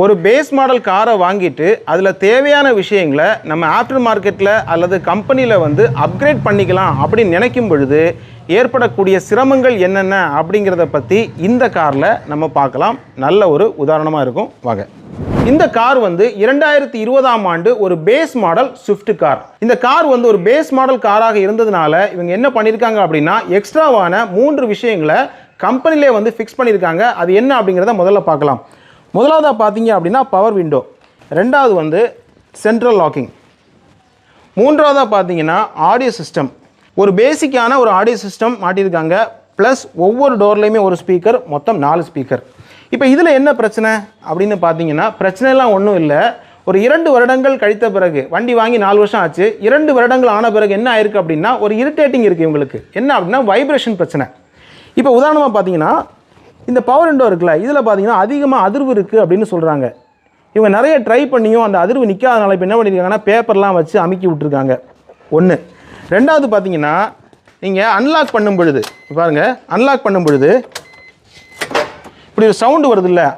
ஒரு base model காரை வாங்கிட்டு அதில் தேவையான விஷயங்களை நம்ம ஆஃப்டர் மார்க்கெட்டில் அல்லது கம்பெனியில் வந்து அப்கிரேட் பண்ணிக்கலாம் அப்படின்னு நினைக்கும் பொழுது ஏற்படக்கூடிய சிரமங்கள் என்னென்ன அப்படிங்கிறத பற்றி இந்த காரில் நம்ம பார்க்கலாம். நல்ல ஒரு உதாரணமாக இருக்கும். வாங்க. இந்த கார் வந்து இரண்டாயிரத்தி இருபதாம் ஆண்டு ஒரு பேஸ் மாடல் ஸ்விஃப்ட் கார் இந்த கார் வந்து ஒரு பேஸ் மாடல் காராக இருந்ததுனால இவங்க என்ன பண்ணியிருக்காங்க அப்படின்னா எக்ஸ்ட்ராவான மூன்று விஷயங்களை கம்பெனிலே வந்து ஃபிக்ஸ் பண்ணியிருக்காங்க அது என்ன அப்படிங்கிறத முதல்ல பார்க்கலாம். முதலாவதாக பார்த்தீங்க அப்படின்னா பவர் விண்டோ ரெண்டாவது வந்து சென்ட்ரல் லாக்கிங் மூன்றாவதாக பார்த்தீங்கன்னா ஆடியோ சிஸ்டம் ஒரு பேசிக்கான ஒரு ஆடியோ சிஸ்டம் மாட்டியிருக்காங்க. ப்ளஸ் ஒவ்வொரு டோர்லேயுமே ஒரு ஸ்பீக்கர் மொத்தம் நாலு ஸ்பீக்கர் இப்போ இதில் என்ன பிரச்சனை? அப்படின்னு பார்த்தீங்கன்னா பிரச்சனைலாம் ஒன்றும் இல்லை. ஒரு இரண்டு வருடங்கள் கழித்த பிறகு வண்டி வாங்கி நாலு வருஷம் ஆச்சு. இரண்டு வருடங்கள் ஆன பிறகு என்ன ஆயிருக்கு அப்படின்னா ஒரு இரிட்டேட்டிங் இருக்குது இவங்களுக்கு. என்ன அப்படின்னா வைப்ரேஷன் பிரச்சனை. இப்போ உதாரணமாக பார்த்தீங்கன்னா இந்த பவர் விண்டோ இருக்குல்ல இதில் பார்த்தீங்கன்னா அதிகமாக அதிர்வு இருக்குது அப்படின்னு சொல்கிறாங்க இவங்க நிறைய ட்ரை பண்ணியும் அந்த அதிர்வு நிற்காதனால இப்போ என்ன பண்ணியிருக்காங்கன்னா பேப்பர்லாம் வச்சு அமுக்கி விட்டுருக்காங்க. ஒன்று ரெண்டாவது பார்த்தீங்கன்னா நீங்கள் அன்லாக் பண்ணும் பொழுது பாருங்கள் அன்லாக் பண்ணும் பொழுது இப்படி ஒரு சவுண்டு வருது இல்லை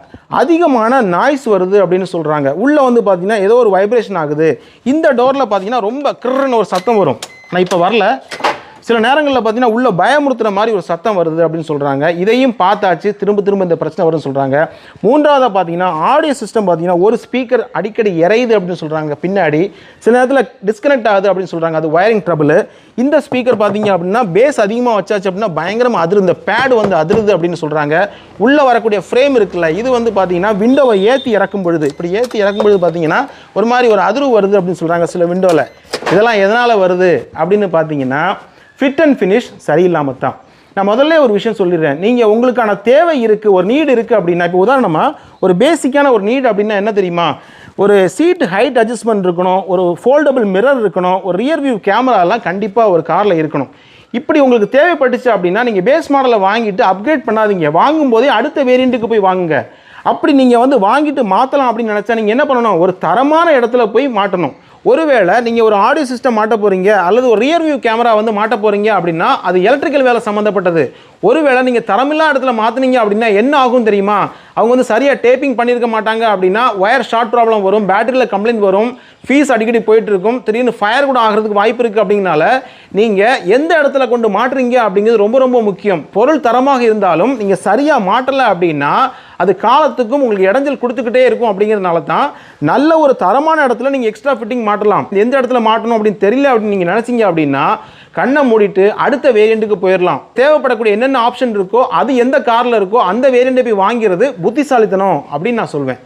அதிகமான நாய்ஸ் வருது அப்படின்னு சொல்கிறாங்க உள்ளே வந்து பார்த்தீங்கன்னா ஏதோ ஒரு வைப்ரேஷன் ஆகுது. இந்த டோரில் பார்த்தீங்கன்னா ரொம்ப கிருன்னு ஒரு சத்தம் வரும். ஆனால் இப்போ வரல. சில நேரங்களில் பார்த்தீங்கன்னா உள்ள பயமுறுத்துற மாதிரி ஒரு சத்தம் வருது அப்படின்னு சொல்கிறாங்க இதையும் பார்த்தாச்சு. திரும்ப திரும்ப இந்த பிரச்சனை வரும்னு சொல்கிறாங்க மூன்றாவதாக பார்த்தீங்கன்னா ஆடியோ சிஸ்டம் பார்த்தீங்கன்னா ஒரு ஸ்பீக்கர் அடிக்கடி இறையுது அப்படின்னு சொல்கிறாங்க பின்னாடி. சில நேரத்தில் டிஸ்கனெக்ட் ஆகுது அப்படின்னு சொல்கிறாங்க அது வயரிங் ட்ரபிள் இந்த ஸ்பீக்கர் பார்த்தீங்க அப்படின்னா பேஸ் அதிகமாக வச்சாச்சு அப்படின்னா பயங்கரமாக அதிர் இந்த பேடு வந்து அதிருது அப்படின்னு சொல்கிறாங்க உள்ளே வரக்கூடிய ஃப்ரேம் இருக்குல்ல இது வந்து பார்த்தீங்கன்னா விண்டோவை ஏற்றி இறக்கும் பொழுது. இப்படி ஏற்றி இறக்கும் பொழுது பார்த்தீங்கன்னா ஒரு மாதிரி ஒரு அதிர்வு வருது அப்படின்னு சொல்கிறாங்க சில விண்டோவில் இதெல்லாம் எதனால் வருது அப்படின்னு பார்த்தீங்கன்னா ஃபிட் அண்ட் ஃபினிஷ் சரியில்லாமல் தான். நான் முதல்ல ஒரு விஷயம் சொல்லிடுறேன். நீங்கள் உங்களுக்கான தேவை இருக்குது ஒரு நீடு இருக்குது அப்படின்னா இப்போ உதாரணமாக ஒரு பேசிக்கான ஒரு நீடு அப்படின்னா என்ன தெரியுமா? ஒரு சீட் ஹைட் அட்ஜஸ்ட்மெண்ட் இருக்கணும் ஒரு ஃபோல்டபுள் மிரர் இருக்கணும் ஒரு ரியர் வியூ கேமராலாம் கண்டிப்பாக ஒரு காரில் இருக்கணும். இப்படி உங்களுக்கு தேவைப்பட்டுச்சு அப்படின்னா நீங்கள் பேஸ் மாடலை வாங்கிட்டு அப்கிரேட் பண்ணாதீங்க. வாங்கும்போதே அடுத்த வேரியண்ட்டுக்கு போய் வாங்குங்க. அப்படி நீங்கள் வந்து வாங்கிட்டு மாற்றலாம் அப்படின்னு நினச்சா நீங்கள் என்ன பண்ணணும்? ஒரு தரமான இடத்துல போய் மாட்டணும். ஒருவேளை நீங்கள் ஒரு ஆடியோ சிஸ்டம் மாட்ட போகிறீங்க அல்லது ஒரு ரியர் வியூ கேமரா வந்து மாட்ட போகிறீங்க அப்படின்னா அது எலக்ட்ரிக்கல் வேலை சம்மந்தப்பட்டது ஒருவேளை நீங்கள் தரமில்லா இடத்துல மாற்றினீங்க அப்படின்னா என்ன ஆகும் தெரியுமா? அவங்க வந்து சரியாக டேப்பிங் பண்ணியிருக்க மாட்டாங்க அப்படின்னா ஒயர் ஷார்ட் ப்ராப்ளம் வரும் பேட்டரியில் கம்ப்ளைண்ட் வரும் ஃபீஸ் அடிக்கடி போயிட்டு இருக்கும் திடீர்னு ஃபயர் கூட ஆகிறதுக்கு வாய்ப்பு இருக்குது அப்படிங்கனால நீங்கள் எந்த இடத்துல கொண்டு மாட்டுறீங்க அப்படிங்கிறது ரொம்ப ரொம்ப முக்கியம். பொருள் தரமாக இருந்தாலும் நீங்கள் சரியாக மாட்டலை அப்படின்னா அது காலத்துக்கும் உங்களுக்கு இடைஞ்சல் கொடுத்துக்கிட்டே இருக்கும் அப்படிங்கிறதுனால தான் நல்ல ஒரு தரமான இடத்துல நீங்கள் எக்ஸ்ட்ரா ஃபிட்டிங் மாட்டலாம் எந்த இடத்துல மாட்டணும் அப்படின்னு தெரியல அப்படின்னு நீங்கள் நினச்சிங்க அப்படின்னா கண்ணை மூடிட்டு அடுத்த வேரியண்ட்டுக்கு போயிடலாம் தேவைப்படக்கூடிய என்னென்ன ஆப்ஷன் இருக்கோ அது எந்த காரில் இருக்கோ அந்த வேரியண்ட்டை போய் வாங்கிறது புத்திசாலித்தனம் அப்படின்னு நான் சொல்வேன்.